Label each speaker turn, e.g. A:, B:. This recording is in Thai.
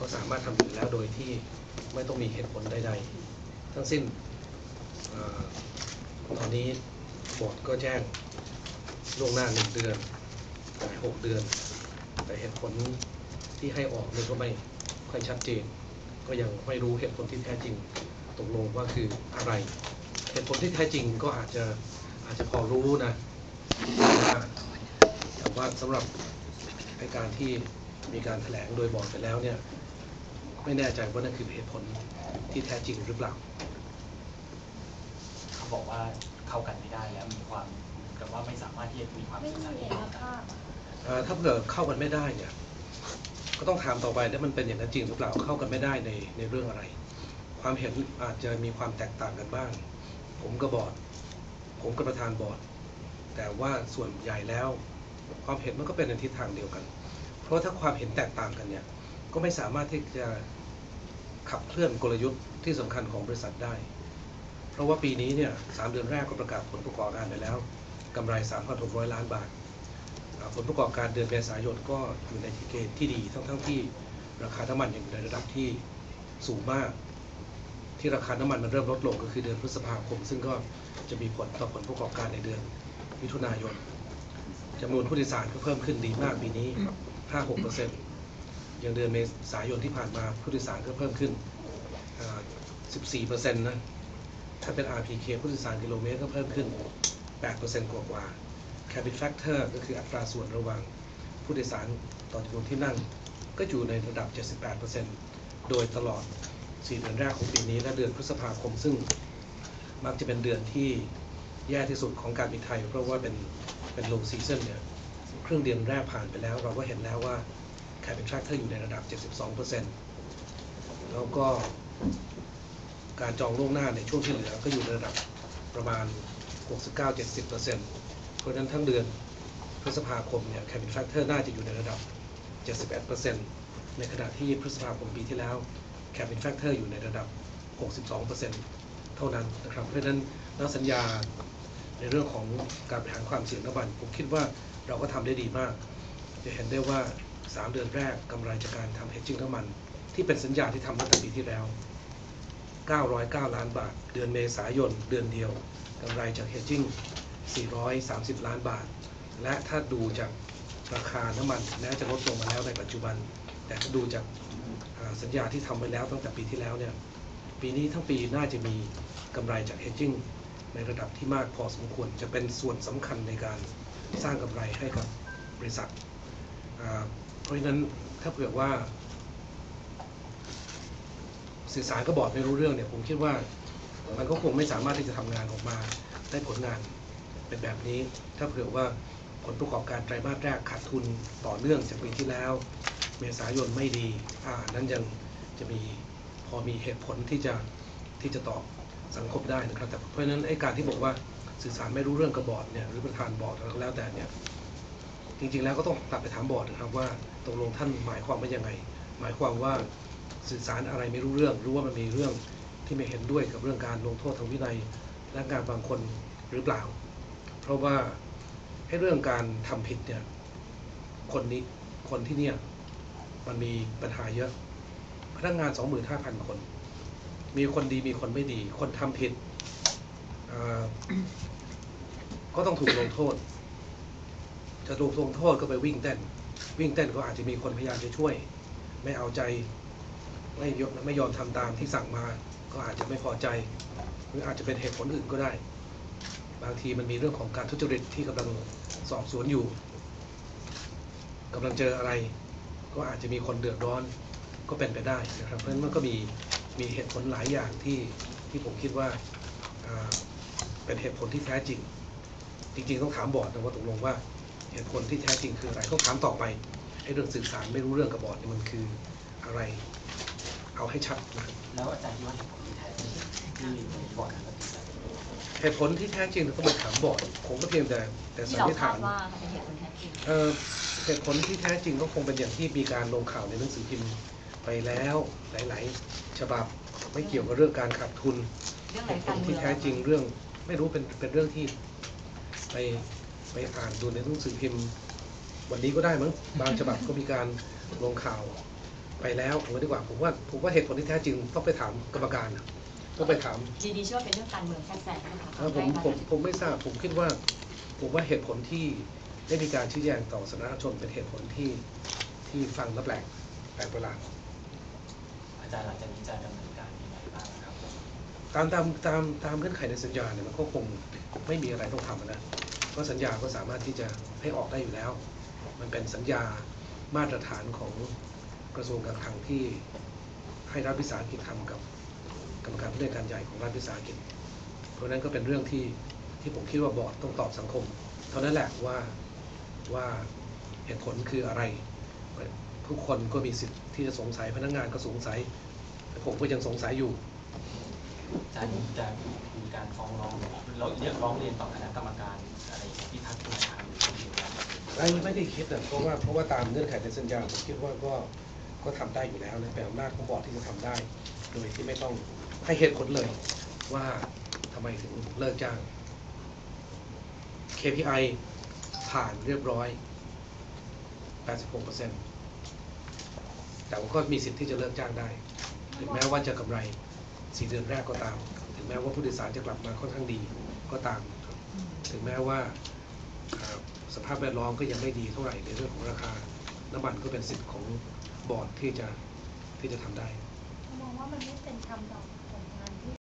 A: ก็สามารถทำอยู่แล้วโดยที่ไม่ต้องมีเหตุผลใดๆ ทั้งสิ้นอตอนนี้บอร์ดก็แจ้งล่วงหน้าหนึ่งเดือนหกเดือน แต่เหตุผลที่ให้ออกนี่ก็ไม่ค่อยชัดเจน ก็ยังไม่รู้เหตุผลที่แท้จริงตกลงว่าคืออะไร เหตุผลที่แท้จริงก็อาจจะอาจจะพอรู้นะแต่ว่าสำหรับในการที่มีการแถลงโดยบอร์ดไปแล้วเนี่ย ไม่แน่ใจว่านั่นคือเหตุผลที่แท้จริงหรือเปล่า
B: เขาบอกว่าเข้ากันไม่ได้แล้วมีความเหมือนกับว่าไม่สามารถที่จะมีความ
C: ไม่
B: สื่อ
C: มี
B: สาร
C: เอ
B: ได้
C: กภาพอะ
A: เอ่อถ้าเกิดเข้ากันไม่ได้เนี่ย ก็ต้องถามต่อไปว่ามันเป็นอย่างนั้นจริงหรือเปล่าเข้ากันไม่ได้ในในเรื่องอะไร ความเห็นอาจจะมีความแตกต่างกันบ้าง ผมก็บอร์ดผมก็ประธานบอร์ดแต่ว่าส่วนใหญ่แล้ว ความเห็นมันก็เป็นในทิศทางเดียวกัน เพราะถ้าความเห็นแตกต่างกันเนี่ยก็ไม่สามารถที่จะ ขับเคลื่อนกลยุทธ์ที่สำคัญของบริษัทได้ เพราะว่าปีนี้เนี่ยสามเดือนแรกก็ประกาศผลประกอบการไปแล้วกำไร 3,600 ล้านบาท ผลประกอบการเดือนเมษายนก็อยู่ในเกณฑ์ที่ดีทั้งทั้งๆที่ราคาน้ำมันอยู่ในระดับที่สูงมาก ที่ราคาน้ำมันมันเริ่มลดลงก็คือเดือนพฤษภาคม ซึ่งก็จะมีผลต่อผลประกอบการในเดือนมิถุนายนจำนวนผู้โดยสารก็เพิ่มขึ้นดีมากปีนี้ 5-6% อย่างเดือนเมษายนที่ผ่านมาผู้โดยสารก็เพิ่มขึ้น 14%นะ ถ้าเป็น RPK ผู้โดยสารกิโลเมตรก็เพิ่มขึ้น 8%กว่ากว่า Cabin Factor ก็คืออัตราส่วนระหว่างผู้โดยสารต่อจำนวนที่นั่ง ก็อยู่ในระดับ 78%โดยตลอด 4 เดือนแรกของปีนี้และเดือนพฤษภาคม ซึ่งมักจะเป็นเดือนที่แย่ที่สุดของการบินไทย เพราะว่าเป็นเป็น low season เนี่ยครึ่งเดือนแรกผ่านไปแล้ว เราก็เห็นแล้วว่า Cabin Factor อยู่ในระดับ 72%แล้วก็การจองล่วงหน้าในช่วงที่เหลือก็อยู่ในระดับประมาณ 69-70%เพราะฉะนั้นทั้งเดือนพฤษภาคมเนี่ย Cabin Factor น่าจะอยู่ในระดับ 71%ในขณะที่พฤษภาคมปีที่แล้ว Cabin Factor อยู่ในระดับ 62%เท่านั้นนะครับ เพราะฉะนั้นแล้วสัญญาในเรื่องของการบริหารความเสี่ยงน้ำมันผมคิดว่าเราก็ทำได้ดีมาก จะเห็นได้ว่า 3 เดือนแรกกำไรจากการทำ hedging น้ำมัน ที่เป็นสัญญาที่ทำตั้งแต่ปีที่แล้ว 909 ล้านบาท เดือนเมษายน เดือนเดียวกำไรจาก hedging 430 ล้านบาท และถ้าดูจากราคาน้ำมันแม้จะลดลงมาแล้วในปัจจุบัน แต่ถ้าดูจากสัญญาที่ทำไว้แล้วตั้งแต่ปีที่แล้วเนี่ย ปีนี้ทั้งปีน่าจะมีกำไรจาก hedging ในระดับที่มากพอสมควรจะเป็นส่วนสำคัญในการสร้างกำไรให้กับบริษัท เพราะฉะนั้นถ้าเผื่อว่า สื่อสารก็บอกไม่รู้เรื่องเนี่ยผมคิดว่ามันก็คงไม่สามารถที่จะทำงานออกมาได้ผลงานเป็นแบบนี้ ถ้าเผื่อว่าผลประกอบการไตรมาสแรกขาดทุนต่อเนื่องจากปีที่แล้ว เมษายนไม่ดีอ่านั้นยังจะมีพอมีเหตุผลที่จะที่จะตอบสังคมได้นะครับแต่เพราะฉะนั้นไอ้การที่บอกว่าสื่อสารไม่รู้เรื่องกับบอร์ดเนี่ยหรือประธานบอร์ดอะไรก็แล้วแต่เนี่ยจริงๆแล้วก็ต้องกลับไปถามบอร์ดนะครับว่า ตกลงท่านหมายความว่ายังไง หมายความว่าสื่อสารอะไรไม่รู้เรื่อง รู้ว่ามันมีเรื่องที่ไม่เห็นด้วยกับเรื่องการลงโทษทางวินัยและงานบางคนหรือเปล่า เพราะว่าให้เรื่องการทำผิดเนี่ยคนนี้คนที่เนี่ยมันมีปัญหาเยอะ พนักงาน 25,000 คน มีคนดีมีคนไม่ดี คนทำผิด ก็ต้องถูกลงโทษ จะถูกลงโทษก็ไปวิ่งเต้น วิ่งเต้นก็อาจจะมีคนพยายามจะช่วย ไม่เอาใจไม่ยอมไม่ยอมทำตามที่สั่งมา ก็อาจจะไม่พอใจ หรืออาจจะเป็นเหตุผลอื่นก็ได้ บางทีมันมีเรื่องของการทุจริตที่กำลังสอบสวนอยู่กำลังเจออะไร ก็อาจจะมีคนเดือดร้อนก็เป็นไปได้นะครับ เพราะฉะนั้นมันก็มีมีเหตุผลหลายอย่างที่ที่ผมคิดว่าอ่าเป็นเหตุผลที่แท้จริง จริง ๆ ต้องถามบอร์ดนะว่าตกลงว่า เหตุผลที่แท้จริงคืออะไรต้องถามต่อไปไอ้เรื่องสื่อสารไม่รู้เรื่องกับบอร์ดนี่มันคืออะไร เอาให้ชัดนะครับ
B: แล้วอาจารย์ว่าเหตุผลที่แท้จริงที่บอร์ดตัดสิน
A: เหตุผลที่แท้จริงต้องไปถามบอร์ดผมก็เพียงแต่แต่สัน
C: เรา
A: นิษ
C: คา
A: ฐาน
C: ว่ามันเป็นเหตุผลแท้จริง
A: เออเหตุผลที่แท้จริงก็คงเป็นอย่างที่มีการลงข่าวในหนังสือพิมพ์ไปแล้วหลาย ๆ ฉบับไม่เกี่ยวกับเรื่องการขาดทุน
C: เรื่อง
A: เห
C: ไหน
A: ตุผลที่แท้จริงเรื่อง ไม่รู้เป็นเป็นเรื่องที่ไป ไปอ่านดูในหนังสือพิมพ์ วันนี้ก็ได้มั้งบางฉบับก็มีการลงข่าวไปแล้วผมว่าดีกว่าผมว่าผมว่าเหตุผลที่แท้จริงต้องไปถามกรรมการนะต้องไปถาม
C: ดีดีเชื่อว่าเป็นเรื่องการเมืองแทรกแซงนะคะ
A: เออผมผมผมไม่ทราบผมคิดว่า ผมว่าเหตุผลที่ได้มีการชี้แจงต่อสาธารณชนเป็นเหตุผลที่ที่ฟังแล้วแปลกแปลกประหลาด
B: อาจารย์หลังจากนี้จะดำเนินการยังไงบ้างครับ
A: ตามตามตามตามเงื่อนไขในสัญญาเนี่ยมันก็คงไม่มีอะไรต้องทำอะนะ เพราะสัญญาก็สามารถที่จะให้ออกได้อยู่แล้ว มันเป็นสัญญามาตรฐานของกระทรวงการคลังที่ให้รัฐวิสาหกิจทำกับกรรมการผู้จัดการใหญ่ของรัฐวิสาหกิจ เพราะฉะนั้นก็เป็นเรื่องที่ที่ผมคิดว่าบอร์ดต้องตอบสังคม เท่านั้นแหละว่าว่าเหตุผลคืออะไร ทุกคนก็มีสิทธิ์ที่จะสงสัยพนักงานก็สงสัย ผมก็ยังสงสัยอยู่
B: จารย์จะมีการฟ้องร้องเราเรียกร้องเรียนต่อคณะกรรมการอะไรที่พักคุณธรรมหรือที่อยู่แล้ว
A: ไม่ไม่ได้คิดนะเพราะว่าเพราะว่าตามเงื่อนไขในสัญญาผมคิดว่าก็ก็ทำได้อยู่แล้วนะเป็นอำนาจของบอร์ดที่จะทำได้ โดยที่ไม่ต้องให้เหตุผลเลยว่าทำไมถึงเลิกจ้าง KPI ผ่านเรียบร้อย 86%แต่ว่าก็มีสิทธิ์ที่จะเลิกจ้างได้ ถึงแม้ว่าจะกำไร สี่เดือนแรกก็ตาม ถึงแม้ว่าผู้โดยสารจะกลับมาค่อนข้างดีก็ตาม ถึงแม้ว่าสภาพแวดล้อมก็ยังไม่ดีเท่าไหร่ในเรื่องของราคา น้ำมันก็เป็นสิทธิ์ของบอร์ดที่จะที่จะทำได้
D: มองว่ามันไม่เป็นธรรมต่อ